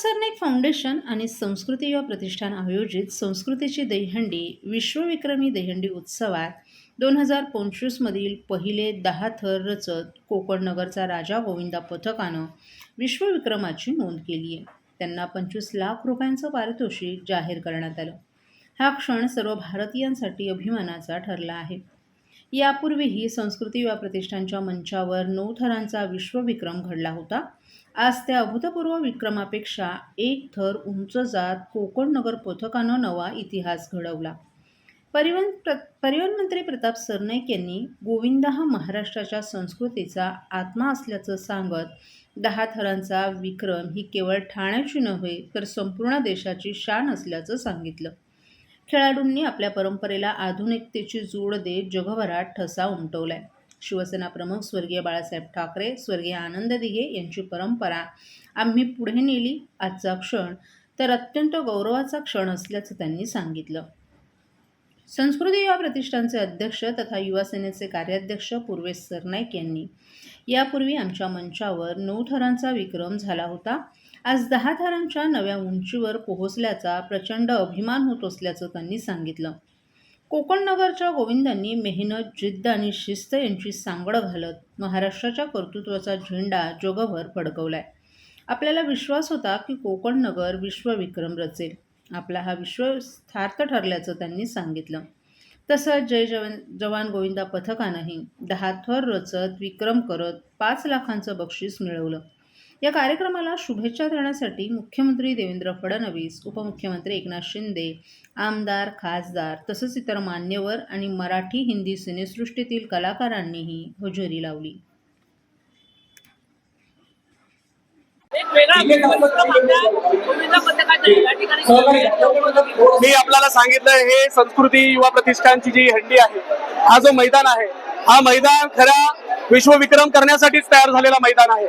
Sarnaik foundation आणि संस्कृती युवा प्रतिष्ठान आयोजित संस्कृतीची दहीहंडी विश्वविक्रमी दहीहंडी उत्सवात दोन हजार पंचवीसमधील पहिले दहा थर रचत कोकण नगरचा राजा गोविंदा पथकानं विश्वविक्रमाची नोंद केली आहे. त्यांना पंचवीस लाख रुपयांचं पारितोषिक जाहीर करण्यात आलं. हा क्षण सर्व भारतीयांसाठी अभिमानाचा ठरला आहे. यापूर्वीही संस्कृती युवा प्रतिष्ठानच्या मंचावर नऊ थरांचा विश्वविक्रम घडला होता. आज त्या अभूतपूर्व विक्रमापेक्षा एक थर उंच जात कोकण नगर पथकानं नवा इतिहास घडवला. परिवहन प्र परिवहन मंत्री प्रताप सरनाईक यांनी गोविंदा हा महाराष्ट्राच्या संस्कृतीचा आत्मा असल्याचं सांगत दहा थरांचा विक्रम ही केवळ ठाण्याची नव्हे तर संपूर्ण देशाची शान असल्याचं सांगितलं. खेळाडूंनी आपल्या परंपरेला आधुनिकतेची जोड देत जगभरात ठसा उमटवलाय. शिवसेना प्रमुख स्वर्गीय बाळासाहेब ठाकरे स्वर्गीय आनंद दिघे यांची परंपरा आम्ही पुढे नेली आजचा क्षण. तर अत्यंत गौरवाचा क्षण असल्याचं त्यांनी सांगितलं. संस्कृती युवा प्रतिष्ठानचे अध्यक्ष तथा युवासेनेचे कार्याध्यक्ष पूर्वेश सरनाईक यांनी यापूर्वी आमच्या मंचावर नऊ थरांचा विक्रम झाला होता. आज दहा थरांच्या नव्या उंचीवर पोहोचल्याचा प्रचंड अभिमान होत असल्याचं त्यांनी सांगितलं. कोकण नगरच्या गोविंदांनी मेहनत जिद्द आणि शिस्त यांची सांगड घालत महाराष्ट्राच्या कर्तृत्वाचा झेंडा जगभर फडकवलाय. आपल्याला विश्वास होता की कोकण नगर विश्वविक्रम रचेल. आपला हा विश्वस्थार्थ ठरल्याचं त्यांनी सांगितलं. तसंच जय जवान जवान गोविंदा पथकानंही दहा थर रचत विक्रम करत पाच लाखांचं बक्षीस मिळवलं. या कार्यक्रमाला शुभेच्छा देण्यासाठी मुख्यमंत्री देवेंद्र फडणवीस उपमुख्यमंत्री एकनाथ शिंदे आमदार खासदार तसंच इतर मान्यवर आणि मराठी हिंदी सिनेसृष्टीतील कलाकारांनीही हजेरी लावली. मी आपल्याला सांगितलं हे संस्कृती युवा प्रतिष्ठानची जी हंडी आहे हा जो मैदान आहे हा मैदान खऱ्या विश्वविक्रम करण्यासाठीच तयार झालेला मैदान आहे.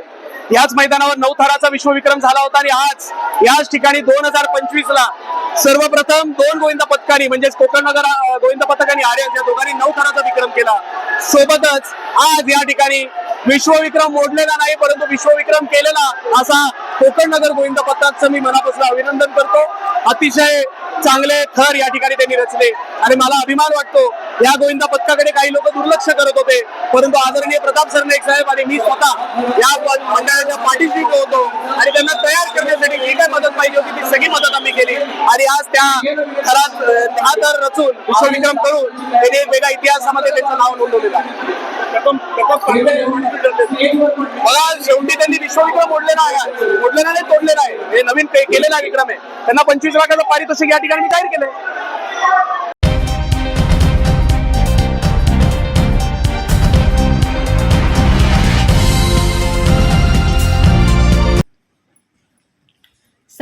याच मैदानावर नऊ थराचा विश्वविक्रम झाला होता आणि आज याच ठिकाणी दोन हजार पंचवीस ला सर्वप्रथम दोन गोविंदा पथकांनी म्हणजेच कोकण नगर गोविंदा पथक आणि आर्यन या दोघांनी नऊ थराचा विक्रम केला. सोबतच आज या ठिकाणी विश्वविक्रम मोडलेला नाही परंतु विश्वविक्रम केलेला असा कोकण नगर गोविंदा पथकाचं मी मनापासून अभिनंदन करतो. अतिशय चांगले थर या ठिकाणी त्यांनी रचले. आणि मला अभिमान वाटतो या गोविंदा पथकाकडे काही लोक दुर्लक्ष करत होते. परंतु आदरणीय प्रताप सरनाईक साहेब आणि मी स्वतः या मंडळाच्या पाठीशी होतो. आणि त्यांना तयार करण्यासाठी जी काय मदत पाहिजे होती ती सगळी मदत आम्ही केली. आणि आज त्या थरात हा दर रचून विश्वविक्रम करून त्यांनी वेगळ्या इतिहासामध्ये त्यांचं नाव नोंदवलेलं आहे. मला शेवटी त्यांनी विश्वविक्रम मोडलेला आहे मोडलेला नाही तोडलेला आहे हे नवीन केलेला विक्रम आहे. त्यांना पंचवीस लाखाचं पारितोषिक या ठिकाणी मी जाहीर केलंय.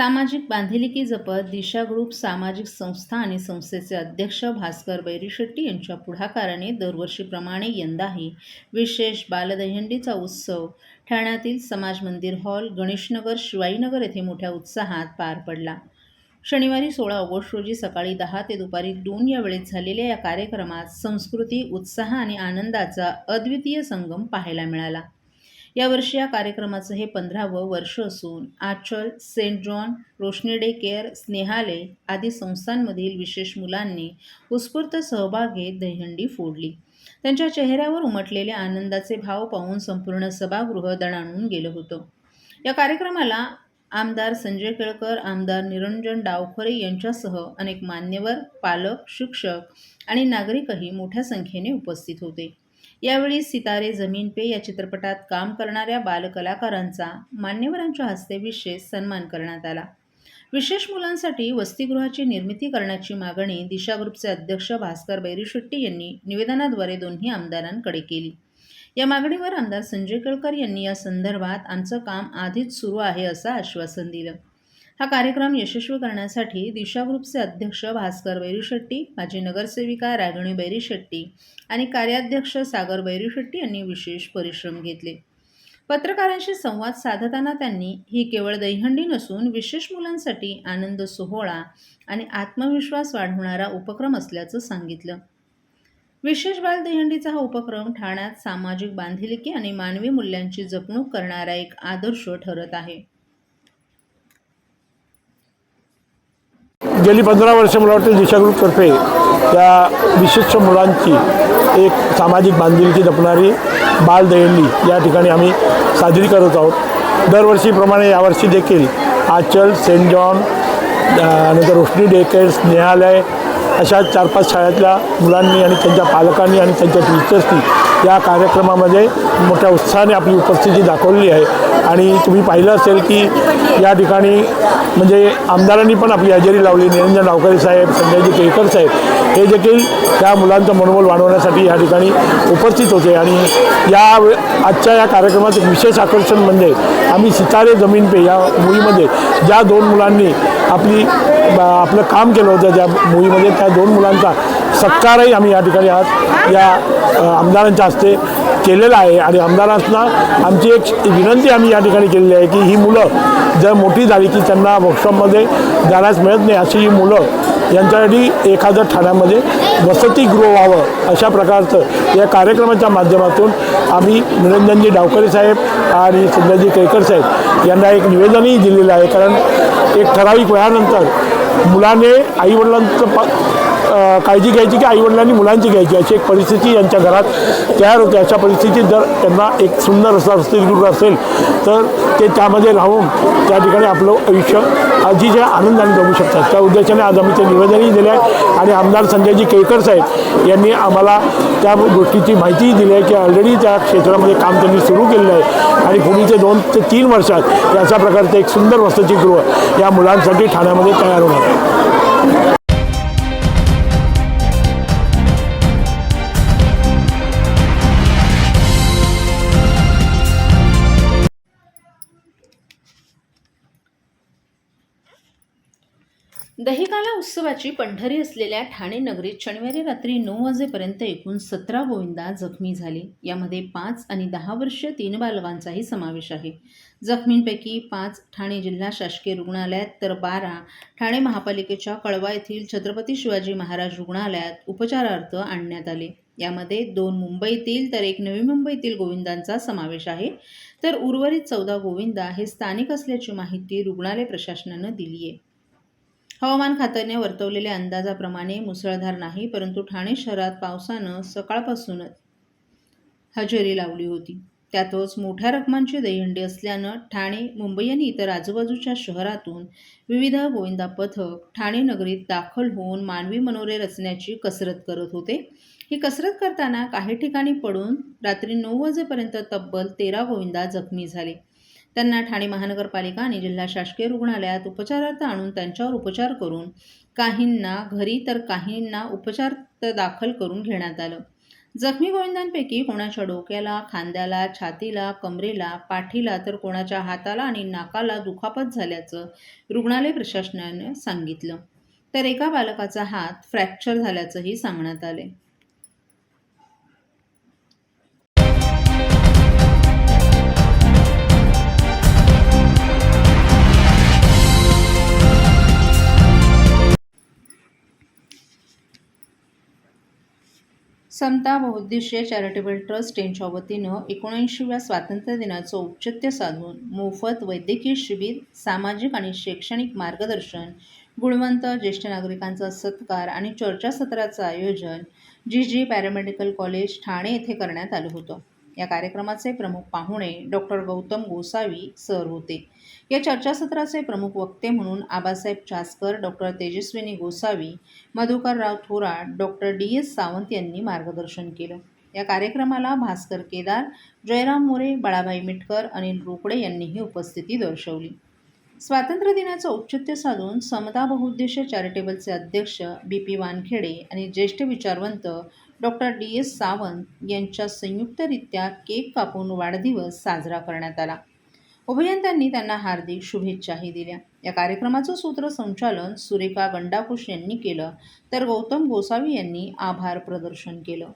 सामाजिक बांधिलिकी जपत दिशा ग्रुप सामाजिक संस्था आणि संस्थेचे अध्यक्ष भास्कर बैरीशेट्टी यांच्या पुढाकाराने दरवर्षीप्रमाणे यंदाही विशेष बालदहंडीचा उत्सव ठाण्यातील समाज मंदिर हॉल गणेशनगर शिवाईनगर येथे मोठ्या उत्साहात पार पडला. शनिवारी सोळा ऑगस्ट रोजी सकाळी दहा ते दुपारी दोन या वेळेत झालेल्या या कार्यक्रमात संस्कृती उत्साह आणि आनंदाचा अद्वितीय संगम पाहायला मिळाला. यावर्षी या कार्यक्रमाचं हे पंधरावं वर्ष असून Achal Saint John Roshni day care Snehalaya आदी संस्थांमधील विशेष मुलांनी उत्स्फूर्त सहभाग घेत दहीहंडी फोडली. त्यांच्या चेहऱ्यावर उमटलेले आनंदाचे भाव पाहून संपूर्ण सभागृह दणाणून गेलं होतं. या कार्यक्रमाला आमदार संजय केळकर आमदार निरंजन डावखरे यांच्यासह अनेक मान्यवर पालक शिक्षक आणि नागरिकही मोठ्या संख्येने उपस्थित होते. यावेळी सितारे जमीन पे या चित्रपटात काम करणाऱ्या बालकलाकारांचा मान्यवरांच्या हस्ते विशेष सन्मान करण्यात आला. विशेष मुलांसाठी वसतिगृहाची निर्मिती करण्याची मागणी दिशा ग्रुपचे अध्यक्ष भास्कर बैरीशेट्टी यांनी निवेदनाद्वारे दोन्ही आमदारांकडे केली. या मागणीवर आमदार संजय केळकर यांनी या संदर्भात आमचं काम आधीच सुरू आहे असं आश्वासन दिलं. हा कार्यक्रम यशस्वी करण्यासाठी दिशा ग्रुपचे अध्यक्ष भास्कर बैरीशेट्टी माजी नगरसेविका रागिणी बैरीशेट्टी आणि कार्याध्यक्ष सागर बैरीशेट्टी यांनी विशेष परिश्रम घेतले. पत्रकारांशी संवाद साधताना त्यांनी ही केवळ दहीहंडी नसून विशेष मुलांसाठी आनंद सोहळा आणि आत्मविश्वास वाढवणारा उपक्रम असल्याचं सांगितलं. विशेष बाल दहीहंडीचा हा उपक्रम ठाण्यात सामाजिक बांधिलकी आणि मानवी मूल्यांची जपणूक करणारा एक आदर्श ठरत आहे. गेली पंधरा वर्ष मला वाटतं दिशा ग्रुपतर्फे त्या विशिष्ट मुलांची एक सामाजिक बांधिलकी जपणारी बाल या ठिकाणी आम्ही साजरी करत आहोत. दरवर्षीप्रमाणे यावर्षी देखील आचल सेंट जॉन नंतर रोशनी डेकेर्स स्नेहालय अशा चार पाच शाळेतल्या मुलांनी आणि त्यांच्या पालकांनी आणि त्यांच्या टीचर्सनी या कार्यक्रमामध्ये मोठ्या उत्साहाने आपली उपस्थिती दाखवलेली आहे. आणि तुम्ही पाहिलं असेल की या ठिकाणी म्हणजे आमदारांनी पण आपली हजेरी लावली. निरंजन नावकरी साहेब संजयजी केळकर साहेब हे देखील त्या मुलांचं मनोबल वाढवण्यासाठी या ठिकाणी उपस्थित होते. आणि या आजच्या या कार्यक्रमात एक विशेष आकर्षण म्हणजे आम्ही सितारे जमीन पे या मुलीमध्ये ज्या दोन मुलांनी आपली आपलं काम केलं होतं ज्या मूवीमध्ये त्या दोन मुलांचा सत्कारही आम्ही या ठिकाणी आज या आमदारांच्या हस्ते केलेला आहे. आणि आमदारांना आमची एक विनंती आम्ही या ठिकाणी केलेली आहे की ही मुलं जर मोठी झाली की त्यांना वर्कशॉपमध्ये जाण्यास मिळत नाही अशी ही मुलं यांच्यासाठी एखादं ठाण्यामध्ये वसतिगृह व्हावं अशा प्रकारचं या कार्यक्रमाच्या माध्यमातून आम्ही निरंजनजी डावकरे साहेब आणि संजयजी केळकर साहेब यांना एक निवेदनही दिलेलं आहे. कारण एक ठराविक वयानंतर मुलाने आईवडिलांचं प काळजी घ्यायची की आईवडिलांनी मुलांची घ्यायची अशी एक परिस्थिती यांच्या घरात. तयार होते अशा परिस्थितीत जर त्यांना एक सुंदर असा वसतिगृह असेल तर ते त्यामध्ये राहून त्या ठिकाणी आपलं आयुष्य अतिशय आनंदाने जगू शकतात. त्या उद्देशाने आज आम्ही ते निवेदनही दिले आहे आणि आमदार संजयजी केळकर साहेब यांनी आम्हाला त्या गोष्टीची माहितीही दिली आहे की ऑलरेडी त्या क्षेत्रामध्ये काम त्यांनी सुरू केलेलं आहे आणि पुढील दोन ते तीन वर्षात अशा प्रकारचं एक सुंदर वसतिगृह या मुलांसाठी ठाण्यामध्ये तयार होणार आहे. उत्सवाची पंढरी असलेल्या ठाणे नगरीत शनिवारी रात्री नऊ वाजेपर्यंत एकूण सतरा गोविंदा जखमी झाले. यामध्ये पाच आणि दहा वर्षीय तीन बालकांचाही समावेश आहे. जखमींपैकी पाच ठाणे जिल्हा शासकीय रुग्णालयात तर बारा ठाणे महापालिकेच्या कळवा येथील छत्रपती शिवाजी महाराज रुग्णालयात उपचारार्थ आणण्यात आले. यामध्ये दोन मुंबईतील तर एक नवी मुंबईतील गोविंदांचा समावेश आहे. तर उर्वरित चौदा गोविंदा हे स्थानिक असल्याची माहिती रुग्णालय प्रशासनानं दिली आहे हवामान खात्याने वर्तवलेल्या अंदाजाप्रमाणे मुसळधार नाही परंतु ठाणे शहरात पावसानं सकाळपासूनच हजेरी लावली होती. त्यातच मोठ्या रकमांची दहीहंडी असल्यानं ठाणे मुंबई आणि इतर आजूबाजूच्या शहरातून विविध गोविंदा पथक ठाणे नगरीत दाखल होऊन मानवी मनोरे रचण्याची कसरत करत होते. ही कसरत करताना काही ठिकाणी पडून रात्री नऊ वाजेपर्यंत तब्बल तेरा गोविंदा जखमी झाले. त्यांना ठाणे महानगरपालिका आणि जिल्हा शासकीय रुग्णालयात उपचारार्थ आणून त्यांच्यावर उपचार करून काहींना घरी तर काहींना उपचार दाखल करून घेण्यात आलं. जखमी गोविंदांपैकी कोणाच्या डोक्याला खांद्याला छातीला कमरेला पाठीला तर कोणाच्या हाताला आणि नाकाला दुखापत झाल्याचं रुग्णालय प्रशासनानं सांगितलं. तर एका बालकाचा हात फ्रॅक्चर झाल्याचंही सांगण्यात आले समता बहुउद्देशीय चॅरिटेबल ट्रस्ट यांच्या वतीनं एकोणऐंशीव्या स्वातंत्र्य दिनाचं औचित्य साधून मोफत वैद्यकीय शिबिर सामाजिक आणि शैक्षणिक मार्गदर्शन गुणवंत ज्येष्ठ नागरिकांचा सत्कार आणि चर्चासत्राचं आयोजन G G paramedical college Thane येथे करण्यात आलं होतं. या कार्यक्रमाचे प्रमुख पाहुणे डॉक्टर गौतम गोसावी सर होते. या चर्चासत्राचे प्रमुख वक्ते म्हणून Abasaheb Chaskar doctor Tejaswini Gosavi Madhukarrao Thorat doctor D S Sawant यांनी मार्गदर्शन केलं. या कार्यक्रमाला भास्कर केदार जयराम मोरे बाळाभाई मिटकर अनिल रोकडे यांनीही उपस्थिती दर्शवली. स्वातंत्र्य दिनाचं औचित्य साधून समता बहुउद्देशीय चॅरिटेबलचे अध्यक्ष बी पी वानखेडे आणि ज्येष्ठ विचारवंत डॉक्टर डी एस सावंत यांच्या संयुक्तरित्या केक कापून वाढदिवस साजरा करण्यात आला. उभयंत्यांनी त्यांना हार्दिक शुभेच्छाही दिल्या. या कार्यक्रमाचं सूत्रसंचालन सुरेखा गंडाकुश यांनी केलं तर गौतम गोसावी यांनी आभार प्रदर्शन केलं.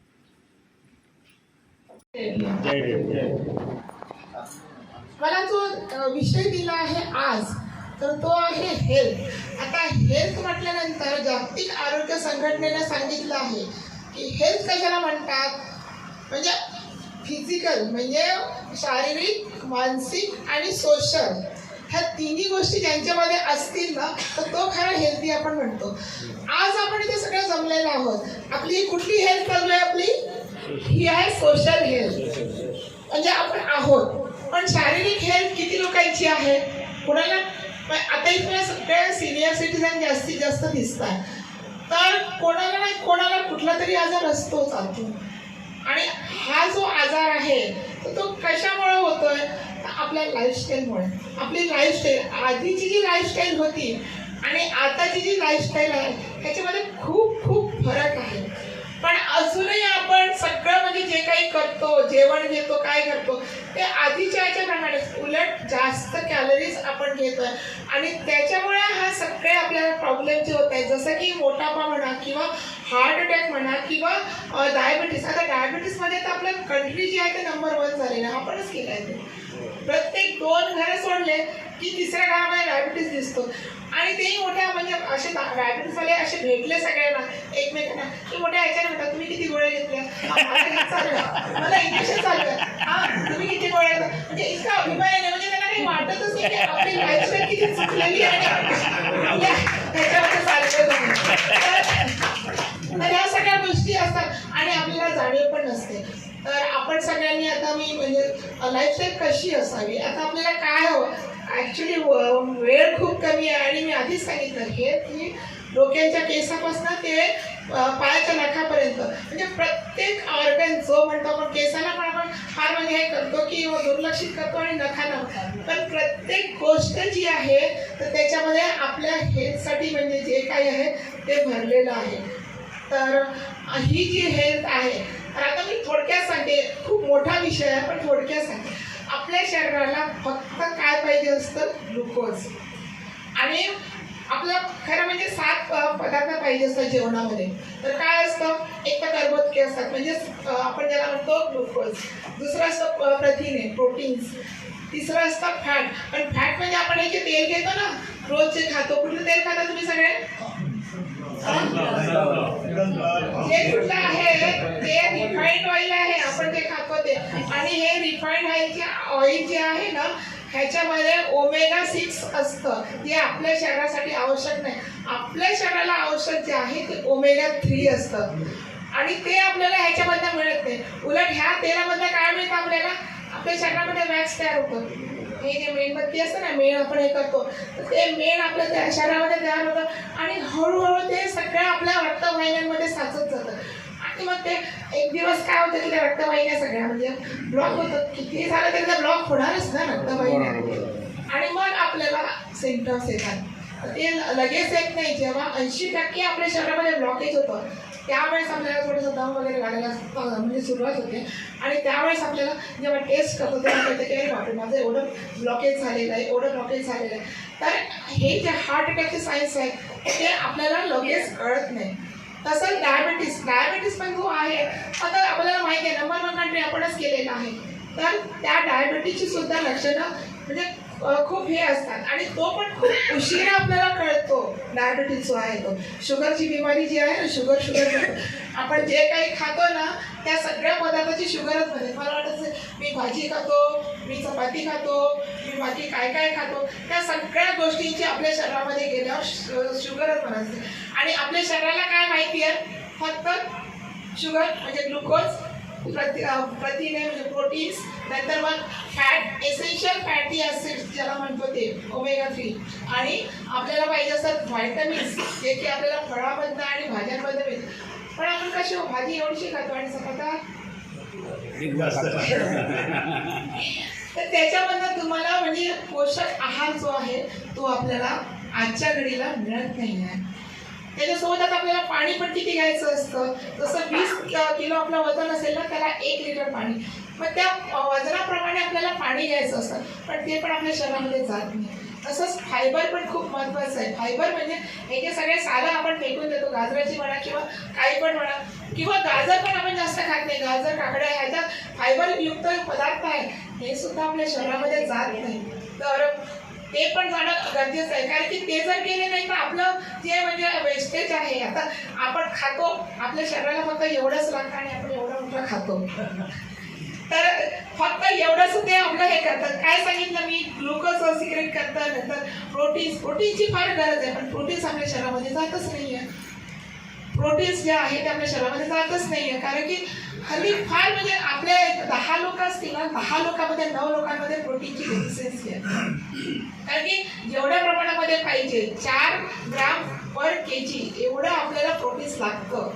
मला जो विषय दिला आहे आज तर तो आहे हेल्थ आता हेल्थ म्हटल्यानंतर जागतिक आरोग्य संघटनेने सांगितलं आहे हेल्थ कशाला म्हणतात? म्हणजे फिजिकल म्हणजे शारीरिक मानसिक आणि सोशल. ह्या तिन्ही गोष्टी ज्यांच्यामध्ये असतील ना तर तो खरा हेल्दी आपण म्हणतो. आज आपण इथे सगळं जमलेलं आहोत. आपली कुठली हेल्थ चालू आहे आपली? ही आहे सोशल हेल्थ म्हणजे आपण आहोत. पण शारीरिक हेल्थ किती लोकांची आहे? कुणाला? आता इथल्या सगळ्या सिनियर सिटीजन जास्तीत जास्त दिसतात. तर कोणाला नाही कोणाला कुठला तरी आजार असतोच आतो आणि हा जो आजार आहे तर तो कशामुळे होतोय? आपल्या लाईफस्टाईलमुळे आपली लाईफस्टाईल आधीची जी लाईफस्टाईल होती आणि आताची जी लाईफस्टाईल आहे त्याच्यामध्ये खूप खूप फरक आहे. पण अजूनही आपण सगळं म्हणजे जे काही करतो जेवण घेतो काय करतो ते आधीच्या याच्याप्रमाणे उलट जास्त कॅलरीज आपण घेतोय आणि त्याच्यामुळे हा सगळे आपल्याला प्रॉब्लेम जे होत आहेत जसं की मोटापा म्हणा किंवा हार्ट अटॅक म्हणा किंवा डायबिटीस आता डायबिटीसमध्ये तर आपल्या कंट्री जी आहे ते नंबर वन झालेलं आहे. आपणच केलं आहे ते. प्रत्येक दोन घरं सोडले की तिसऱ्या घरामध्ये डायबिटीस दिसतो. आणि तेही मोठ्या म्हणजे असे डायबिटीसवाले असे भेटले सगळ्यांना एकमेकांना. की मोठ्या ह्याच्याने म्हणतात तुम्ही किती गोळ्या घेतल्या मला इंजेक्शन चालू आहे हा तुम्ही किती गोळ्या म्हणजे इतका अभिमान आहे ना, म्हणजे त्यांना काही वाटतच नाही की आपली लाईफस्टाईल किती चुकलेली आहे. त्याच्यामध्ये चाललेलं तर या सगळ्या गोष्टी असतात आणि आपल्याला जाणीव पण नसते. तर आपण सगळ्यांनी आता मी म्हणजे लाईफस्टाईल कशी असावी? आता आपल्याला काय हवं? ॲक्च्युली वेळ खूप कमी आहे आणि मी आधीच सांगितलं हे की डोक्याच्या केसापासून ते पायाच्या नखापर्यंत म्हणजे प्रत्येक ऑर्गन जो म्हणतो आपण केसाला पण आपण फार म्हणजे हे करतो की दुर्लक्षित करतो आणि नखाला पण प्रत्येक गोष्ट जी आहे तर त्याच्यामध्ये आपल्या हेल्थसाठी म्हणजे जे काही आहे ते भरलेलं आहे. तर ही जी हेल्थ आहे तर आता मी थोडक्यात सांगते खूप मोठा विषय आहे पण थोडक्यात सांगते. आपल्या शरीराला फक्त काय पाहिजे असतं? ग्लुकोज. आणि आपलं खरं म्हणजे सात पदार्थ पाहिजे असतात जेवणामध्ये. तर काय असतं? एक तर कर्बोदके असतात म्हणजे आपण ज्याला म्हणतो ग्लुकोज. दुसरं असतं प्रथिने प्रोटीन्स. तिसरं असतं फॅट. पण फॅट म्हणजे आपण हे जे तेल घेतो ना रोज जे खातो कुठलं तेल खाता तुम्ही सगळे? जे कुठलं आहे ते रिफाईंड ऑइल आहे आपण ते खातो ते आणि हे रिफाईंड ऑइल ऑइल जे आहे ना ह्याच्यामध्ये ओमेगा सिक्स असतं. ते आपल्या शरीरासाठी आवश्यक नाही. आपल्या शरीराला आवश्यक जे आहे ते ओमेगा थ्री असतं. आणि ते आपल्याला ह्याच्यामधनं मिळत नाही. उलट ह्या तेलामधनं काय मिळतं आपल्याला? आपल्या शरीरामध्ये वॅक्स तयार होतं. हे जे मेणबत्ती असतं ना मेण आपण हे करतो तर ते मेण आपल्या त्या शरीरामध्ये तयार होतं आणि हळूहळू ते सगळ्या आपल्या रक्तवाहिन्यांमध्ये साचत जातं. आणि मग ते एक दिवस काय होतं की त्या रक्तवाहिन्या सगळ्या म्हणजे ब्लॉक होतं किती झालं तरी त्या ब्लॉक होणारच ना रक्तवाहिन्या. आणि मग आपल्याला सिम्पटम्स येतात. ते लगेच येत नाही. जेव्हा ऐंशी टक्के आपल्या शरीरामध्ये ब्लॉकेज होतं त्यावेळेस आपल्याला थोडंसं दम वगैरे घालायला म्हणजे सुरुवात होते. आणि त्यावेळेस आपल्याला जेव्हा टेस्ट करतो तेव्हा कळतं की बापरे माझं एवढं ब्लॉकेज झालेलं आहे एवढं ब्लॉकेज झालेलं आहे. तर हे जे हार्ट अटॅकचे सायन्स आहेत ते आपल्याला लगेच कळत नाही. तसं डायबिटीस डायबिटीस पण जो आहे. आता आपल्याला माहिती आहे नंबर वन कंट्री आपणच केलेला आहे. तर त्या डायबिटीसची सुद्धा लक्षणं म्हणजे खूप हे असतात. आणि तो पण खूप उशिरा आपल्याला कळतो. डायबिटीस जो आहे तो. शुगरची बिमारी जी आहे ना शुगर शुगर आपण जे काही खातो ना त्या सगळ्या पदार्थाची शुगरच बनते मला वाटतं मी भाजी खातो मी चपाती खातो मी बाकी काय काय खातो त्या सगळ्या गोष्टींची आपल्या शरीरामध्ये गेल्यावर शुगरच बनते आणि आपल्या शरीराला काय माहिती आहे? फक्त शुगर म्हणजे ग्लुकोज प्रति प्रथिने म्हणजे प्रोटीन्स नंतर मग फॅट एसेन्शियल फॅटी ॲसिड्स ज्याला म्हणतो ते ओमेगा थ्री आणि आपल्याला पाहिजे असतात व्हायटमिन्स जे की आपल्याला फळामधनं आणि भाज्यांमधनं मिळतात पण आपण कशी हो भाजी एवढीशी खातो आणि चपाता तर त्याच्यामधनं तुम्हाला म्हणजे पोषक आहार जो आहे तो आपल्याला आजच्या घडीला मिळत नाही आहे. त्याच्यासोबत आता आपल्याला पाणी पण किती घ्यायचं असतं? जसं वीस किलो आपलं वजन असेल ना त्याला एक लिटर पाणी. मग त्या वजनाप्रमाणे आपल्याला पाणी घ्यायचं असतं. पण ते पण आपल्या शरीरामध्ये जात नाही. तसंच फायबर पण खूप महत्त्वाचं आहे. फायबर म्हणजे हे जे सगळे साधं आपण फेकून देतो गाजराची म्हणा किंवा काही पण म्हणा किंवा गाजर पण आपण जास्त खात नाही. गाजर काकड्या ह्याच्यात फायबरयुक्त पदार्थ आहे. हे सुद्धा आपल्या शरीरामध्ये जात नाही. तर ते पण जाणं गरजेचं आहे. कारण की ते जर केले नाही तर आपलं जे म्हणजे वेस्टेज आहे आता आपण खातो आपल्या शरीराला फक्त एवढंच लागतं आणि आपण एवढं मोठं खातो. तर फक्त एवढंच ते आपलं हे करतात. काय सांगितलं मी? ग्लुकोज सिक्रेट करतात नंतर प्रोटीन्स प्रोटीनची फार गरज आहे पण प्रोटीन्स आपल्या शरीरामध्ये जातच नाही आहे प्रोटीन्स जे आहे ते आपल्या शरीरामध्ये जातच नाही आहे कारण की हल्ली फार म्हणजे आपले दहा लोक असतील ना दहा लोकांमध्ये नऊ लोकांमध्ये प्रोटीनची डेफिशियन्सी आहे. कारण की जेवढ्या प्रमाणामध्ये पाहिजे चार ग्राम पर के जी एवढं आपल्याला प्रोटीन्स लागतं.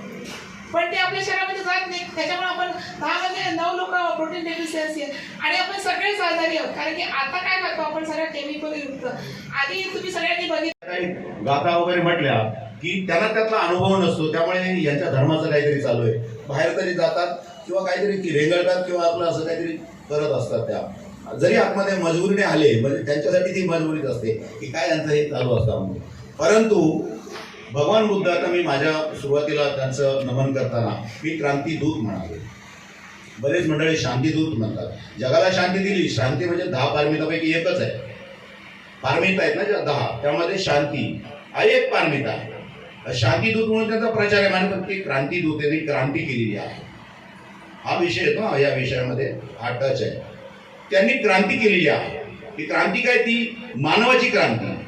पण ते आपल्या शरीरामध्ये जात नाही. त्याच्यामुळे आपण दहामध्ये म्हणजे नऊ लोक प्रोटीन डेफिशियन्सी आहे आणि आपण सगळेच आजारी आहोत. कारण की आता काय करतो आपण? सगळ्या केमिकल युक्त. आधी तुम्ही सगळ्यांनी बघितलं. काही गाथा वगैरे म्हटल्या की त्यांना त्यातला अनुभव नसतो. त्यामुळे यांच्या धर्माचं काहीतरी चालू आहे. बाहेर तरी जातात किंवा काहीतरी की रेंगळतात किंवा आपलं असं काहीतरी करत असतात त्या. जरी आतमध्ये मजबुरीने आले म्हणजे त्यांच्यासाठी ती मजबुरीच असते की काय यांचं हे चालू असतं परंतु भगवान बुद्धाचा मी माझ्या सुरुवातीला त्यांचं नमन करताना मी क्रांतीदूत म्हणाले. बरेच मंडळी शांतीदूत म्हणतात. जगाला शांती दिली शांती म्हणजे दहा पारमितापैकी एकच आहे. पारमिता आहेत ना ज्या दहा त्यामध्ये शांती. हा एक पारमिता आहे. शांतीदूत म्हणून त्यांचा प्रचार आहे. म्हणजे की क्रांतीदूत यांनी क्रांती केलेली आहे. हा विषय येतो ना या विषयामध्ये हा टच आहे. त्यांनी क्रांती केलेली आहे. ही क्रांती काय? ती मानवाची क्रांती.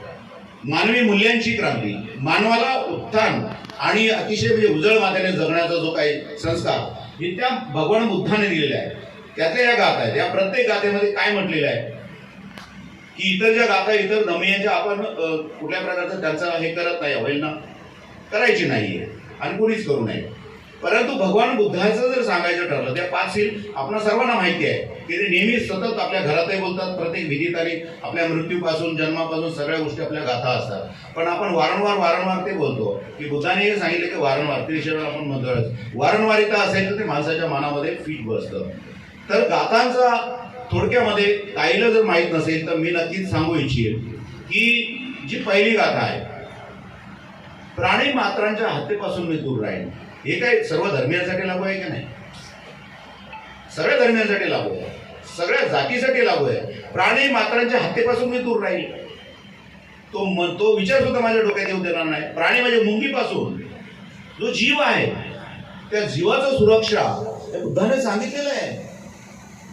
मानवी मूल्यांची क्रांती. मानवाला उत्थान आणि अतिशय म्हणजे उजळ मातेने जगण्याचा जो काही संस्कार हे त्या भगवान बुद्धाने दिलेले आहे. त्याच्या या गाथा आहेत. या प्रत्येक गाथेमध्ये काय म्हटलेलं आहे? की इतर ज्या गाथा इतर दमयंच्या आपण कुठल्या प्रकारचं त्यांचा हे करत नाही अवहेलना करायची नाहीये. आणि कोणीच करू नये. परंतु भगवान बुद्धाचं जर सांगायचं ठरलं त्या पाच सील आपल्या सर्वांना माहिती आहे की ते नेहमी सतत आपल्या घरातही बोलतात प्रत्येक विधीत तारीख आपल्या मृत्यूपासून जन्मापासून सगळ्या गोष्टी आपल्या गाथा असतात. पण आपण वारंवार वारंवार ते बोलतो की बुद्धाने हे सांगितलं की वारंवार त्रिशरण आपण म्हणतोय वारंवारिता असेल तर ते माणसाच्या मनामध्ये फिट बसतं. तर गाथांचा थोडक्यामध्ये काहीला जर माहीत नसेल तर मी नक्कीच सांगू इच्छित की जी पहिली गाथा आहे प्राणी मात्रांच्या हत्येपासून मी दूर राहीन. हे काय सर्व धर्मियांसाठी लागू आहे की नाही? सगळ्या धर्मियांसाठी लागू आहे. सगळ्या जातीसाठी लागू आहे. प्राणी मात्रांच्या हत्येपासून मी दूर राहील. तो मन तो विचार सुद्धा माझ्या डोक्यात येऊ देणार नाही. प्राणी म्हणजे मुंगीपासून. जो जीव आहे त्या जीवाचं सुरक्षा हे बुद्धाने सांगितलेलं आहे.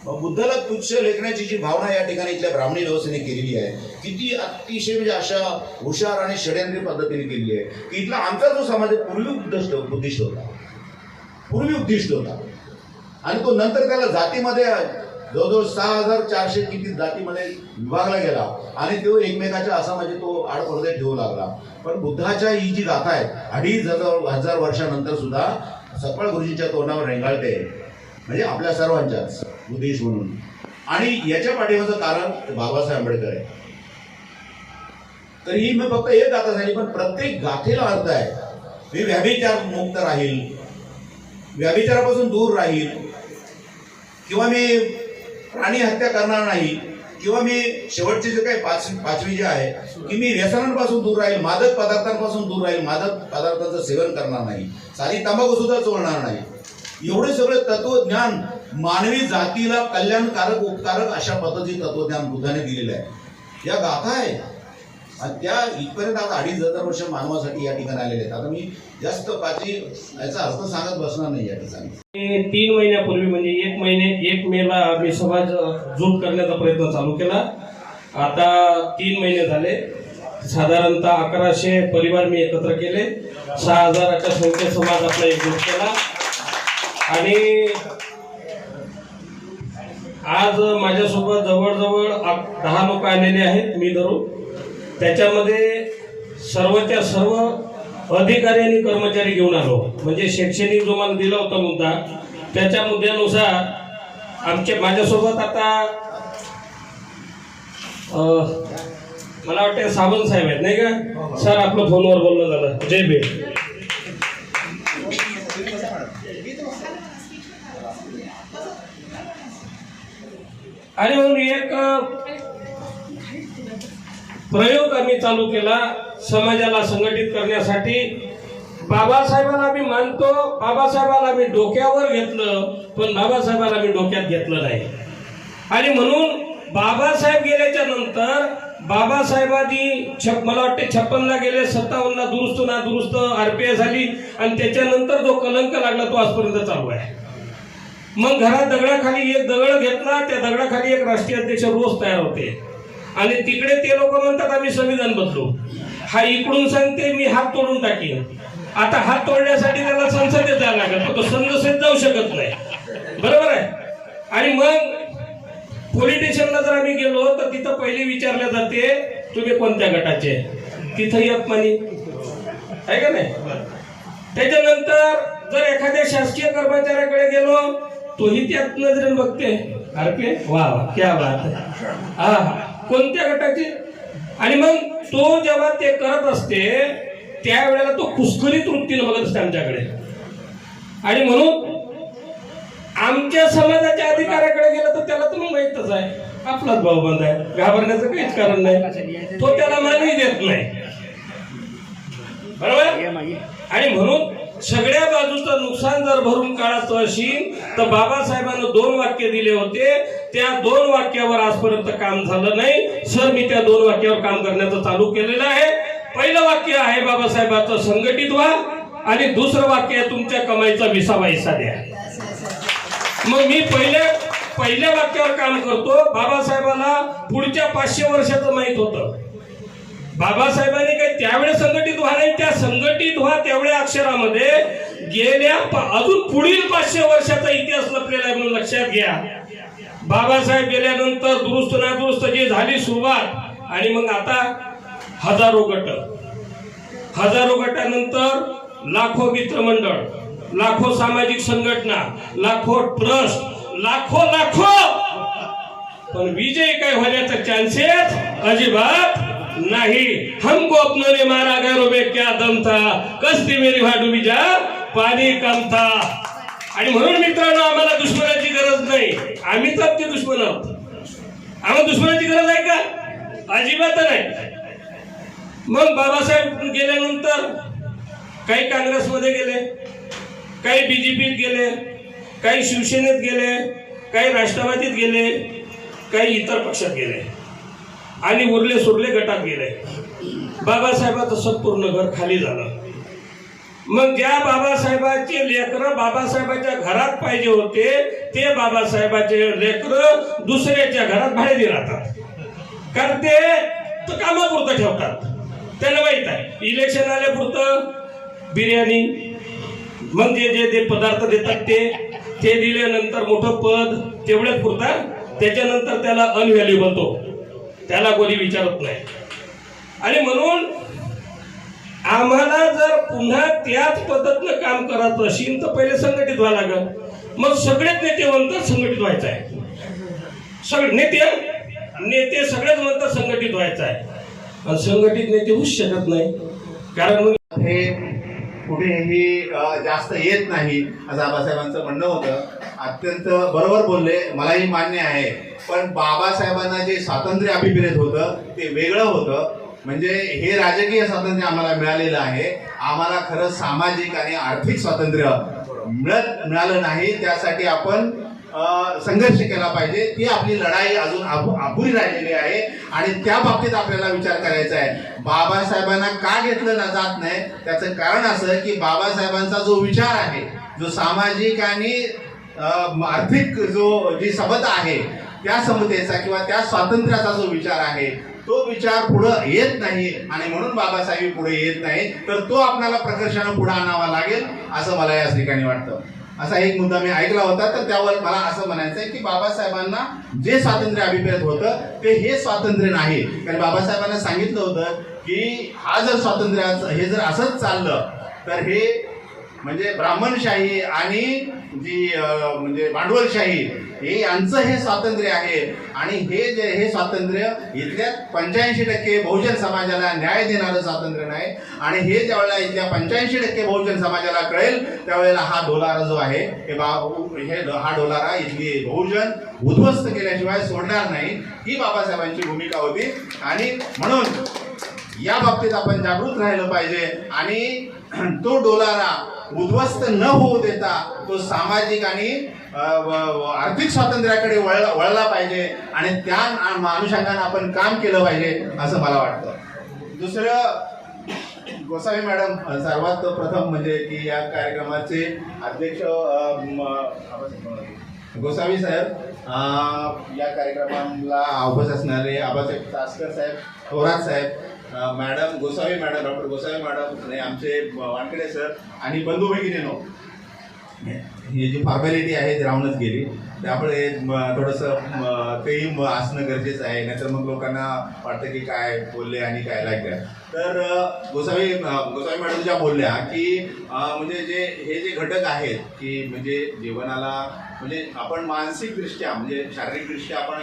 बुद्धाला तुच्छ लेखण्याची जी भावना या ठिकाणी इथल्या ब्राह्मणी व्यवस्थेने केलेली आहे किती अतिशय म्हणजे अशा हुशार आणि षड्यंत्री पद्धतीने केलेली आहे की इथला आमचा जो समाज आहे पूर्वी उद्दिष्ट उद्दिष्ट होता. पूर्वी उद्दिष्ट होता. आणि तो नंतर त्याला जातीमध्ये जवळजवळ सहा हजार चारशे किती जातीमध्ये विभागला गेला. आणि तो एकमेकाच्या असा म्हणजे तो आडपडदे ठेवू लागला. पण बुद्धाच्या ही जी गाथा आहे अडीच हजार हजार वर्षानंतर सुद्धा सकळ गुरुजींच्या तोंडावर रेंगाळते. म्हणजे आपल्या सर्वांच्याच बुद्धिस्ट म्हणून. आणि याच्या पाठीमागचं कारण बाबासाहेब आंबेडकर आहे. तर ही मी फक्त एक गाथा झाली पण प्रत्येक गाथेला अर्थ आहे. मी व्याभिचार मुक्त राहील. व्याभिचारापासून दूर राहील. किंवा मी प्राणी हत्या करणार नाही किंवा मी शेवटचे जे काही पाच पाचवी जे आहे की मी व्यसनांपासून दूर राहील मादक पदार्थांपासून दूर राहील. मादक पदार्थांचं सेवन करणार नाही. साधी तंबाखू सुद्धा चोळणार नाही. एवढे सगळे तत्वज्ञान मानवी जातीला कल्याणकारक उपकारक अशा पद्धती तत्वज्ञान बुद्धाने दिलेलं आहे. या गाथा आहे आणि त्या इथपर्यंत आता अडीच हजार वर्ष मानवासाठी या ठिकाणी आलेले आहेत. आता मी जास्त पाची याचा अर्थ सांगत बसणार नाही या ठिकाणी. तीन महिन्यापूर्वी म्हणजे एक महिने एक मेला आम्ही समाज जूट करण्याचा प्रयत्न चालू केला. आता तीन महिने झाले. साधारणतः अकराशे परिवार मी एकत्र केले. सहा हजाराच्या संख्येत समाज आपला एकजूट केला. आणि आज माझ्यासोबत जवळजवळ दहा लोक आलेले आहेत मी धरून. त्याच्यामध्ये सर्वच्या सर्व अधिकारी आणि कर्मचारी घेऊन आलो. म्हणजे शैक्षणिक जो मला दिला होता मुद्दा त्याच्या मुद्द्यानुसार आमच्या माझ्यासोबत आता मला वाटतं सावंत साहेब आहेत नाही का? सर आपलं फोनवर बोलणं झालं. जय भीम. आणि म्हणून एक प्रयोग आम्ही चालू केला समाजाला संघटित करण्यासाठी. बाबासाहेबांना आम्ही मानतो बाबासाहेबांना आम्ही डोक्यावर घेतलं पण बाबासाहेबांना आम्ही डोक्यात घेतलं नाही. आणि म्हणून बाबासाहेब गेल्याच्यानंतर बाबासाहेबांनी छप मला वाटते छप्पनला गेले सत्तावन्नला दुरुस्त ना दुरुस्त आरपीआय झाली आणि त्याच्यानंतर जो कलंक लागला तो आजपर्यंत चालू आहे. मग घरात दगडाखाली एक दगड घेतला त्या दगडाखाली एक राष्ट्रीय अध्यक्ष रोज तयार होते. आणि तिकडे ते लोक म्हणतात आम्ही संविधान बदलू. हा इकडून सांगते मी हात तोडून टाकीन. आता हात तोडण्यासाठी त्याला संसदेत जायला लागत तो संसदेत जाऊ शकत नाही. बरोबर आहे? आणि मग पोलिटिशियनला जर आम्ही गेलो तर तिथं पहिले विचारले जाते तुम्ही कोणत्या गटाचे? तिथं येत मानी आहे का नाही? त्याच्यानंतर जर एखाद्या शासकीय कर्मचाऱ्याकडे गेलो तोही त्यात नजरेने बघते अरे वा वा क्या बात आहे. हा हा. कोणत्या गटाचे? आणि मग तो जेव्हा ते करत असते त्यावेळेला तो खुसखुरीत वृत्तीनं बघत असते आमच्याकडे. आणि म्हणून आमच्या समाजाच्या अधिकाऱ्याकडे गेलं तर त्याला तुम्ही माहितच आहे. आपलाच भाऊबंद आहे. घाबरण्याचं काहीच कारण नाही. तो त्याला मानवी देत नाही. बरोबर? आणि म्हणून सगळ्या बाजूचं नुकसान जर भरून काढायचं असेल तर बाबासाहेबांना दोन वाक्य दिले होते. त्या दोन वाक्यावर आजपर्यंत काम झालं नाही. सर मी त्या दोन वाक्यावर काम करण्याचं चालू केलेलं आहे. पहिलं वाक्य आहे बाबासाहेबांचं संघटित व्हा. आणि दुसरं वाक्य आहे तुमच्या कमाईचा विसावा हिस्सा द्या. मग मी पहिल्या पहिल्या वाक्यावर काम करतो. बाबासाहेबांना पुढच्या पाचशे वर्षाचं माहीत होतं. बाबासाहेबांनी काही त्यावेळेस संघटित व्हा नाही त्या संघटित व्हा तेवढ्या अक्षरामध्ये गेल्या प- अजून पुढील पाचशे वर्षाचा इतिहास लपलेला आहे म्हणून लक्षात घ्या. बाबासाहेब गेल्यानंतर दुरुस्त नादुरुस्त जी झाली सुरुवात आणि मग आता हजारो गट. हजारो गटानंतर लाखो मित्रमंडळ लाखो सामाजिक संघटना लाखो ट्रस्ट लाखो लाखो! पण विजय काय होण्याचा चान्सेस अजिबात! नाही हमको अपनों ने मारा घरों में क्या दम था? कस्ती मेरी भाडू जा पाणी कम था। आणि म्हणून मित्रांनो आम्हाला दुश्मनाची गरज नाही. आम्ही तर ते दुश्मन आहोत. आम्हाला दुश्मनाची गरज आहे का? अजिबात नाही. मग बाबासाहेब गेल्यानंतर काही काँग्रेसमध्ये गेले काही बीजेपीत गेले काही शिवसेनेत गेले काही राष्ट्रवादीत गेले काही इतर पक्षात गेले. आणि उरले सुरले गटात गेले. बाबासाहेबाचं संपूर्ण घर खाली झालं. मग ज्या बाबासाहेबाचे लेकरं बाबासाहेबाच्या घरात पाहिजे होते ते बाबासाहेबाचे लेकरं दुसऱ्याच्या घरात भाडे राहतात. कारण ते तर कामापुरतं ठेवतात. त्याला माहीत आहे इलेक्शन आल्यापुरतं बिर्याणी मग जे जे ते पदार्थ देतात ते ते दिल्यानंतर मोठं पद तेवढ्याच पुरतात त्याच्यानंतर त्याला अनव्हॅल्यू बनतो त्याला कोणी विचारत नाही. आणि म्हणून आम्हाला जर पुन्हा त्याच पद्धतीनं काम करायचं असेल तर पहिले संघटित व्हावं लागेल. मग सगळेच नेते म्हणतात संघटित व्हायचं आहे. सगळे नेते नेते सगळेच म्हणतात संघटित व्हायचं आहे. आणि संघटित नेते होऊच शकत नाही. कारण मग हे कुठेही जास्त येत नाही असं आबासाहेबांचं म्हणणं होतं. अत्यंत बरोबर बोलले. मलाही मान्य आहे. पण बाबासाहेबांना जे स्वातंत्र्य अभिप्रेत होतं ते वेगळं होतं. म्हणजे हे राजकीय स्वातंत्र्य आम्हाला मिळालेलं आहे. आम्हाला खरं सामाजिक आणि आर्थिक स्वातंत्र्य मिळत मिळालं नाही. त्यासाठी आपण संघर्ष केला पाहिजे. ती आपली लढाई अजून अपु- अपुरी राहिलेली आहे. आणि त्या बाबतीत आपल्याला विचार करायचा आहे. बाबासाहेबांना का घेतलं ना जात नाही? त्याचं कारण असं की बाबासाहेबांचा जो विचार आहे जो सामाजिक आणि आर्थिक जो जी समता आहे त्या समतेचा किंवा त्या स्वातंत्र्याचा जो विचार आहे तो विचार पुढं येत नाही आणि म्हणून बाबासाहेब पुढे येत नाही तर तो आपल्याला प्रकर्षानं पुढे आणावा लागेल असं मला या ठिकाणी वाटतं. असा एक मुद्दा मी ऐकला होता तर त्यावर मला असं म्हणायचं आहे की बाबासाहेबांना जे स्वातंत्र्य अभिप्रेत होतं ते हे स्वातंत्र्य नाही. कारण बाबासाहेबांना सांगितलं होतं की हा जर स्वातंत्र्याचं हे जर असंच चाललं तर हे म्हणजे ब्राह्मणशाही आणि जी म्हणजे भांडवलशाही हे यांचं हे स्वातंत्र्य आहे. आणि हे जे हे स्वातंत्र्य इथल्या पंच्याऐंशी टक्के बहुजन समाजाला न्याय देणारं स्वातंत्र्य नाही. आणि हे ज्यावेळेला इथल्या पंच्याऐंशी टक्के बहुजन समाजाला कळेल त्यावेळेला हा डोलारा जो आहे हे बा हे हा डोलारा इथली बहुजन उद्ध्वस्त केल्याशिवाय सोडणार नाही. ही बाबासाहेबांची भूमिका होती. आणि म्हणून या बाबतीत आपण जागृत राहिलं पाहिजे. आणि तो डोलारा उद्ध्वस्त न होऊ देता तो सामाजिक आणि व- आर्थिक स्वातंत्र्याकडे वळला वळला पाहिजे आणि त्या अनुषंगाने आपण काम केलं पाहिजे असं मला वाटतं. दुसरं गोसावी मॅडम सर्वात प्रथम म्हणजे की या कार्यक्रमाचे अध्यक्ष गोसावी साहेब या कार्यक्रमाला उपस्थित असणारे आबासाहेब तासकर साहेब थोरात साहेब madam Gosavi madam doctor Gosavi madam आणि आमचे वानखेडे सर आणि बंधू भगिनीनो. हे जी फॉर्मॅलिटी आहे ती राहूनच गेली. त्यामुळे म, थोडंसं तेही काही असणं गरजेचं आहे. नाहीतर मग लोकांना वाटतं की काय बोलले आणि काय लागलं तर गोसावी गोसावी मॅडम ज्या बोलल्या की म्हणजे जे हे जे घटक आहेत की म्हणजे जीवनाला म्हणजे आपण मानसिकदृष्ट्या म्हणजे शारीरिकदृष्ट्या आपण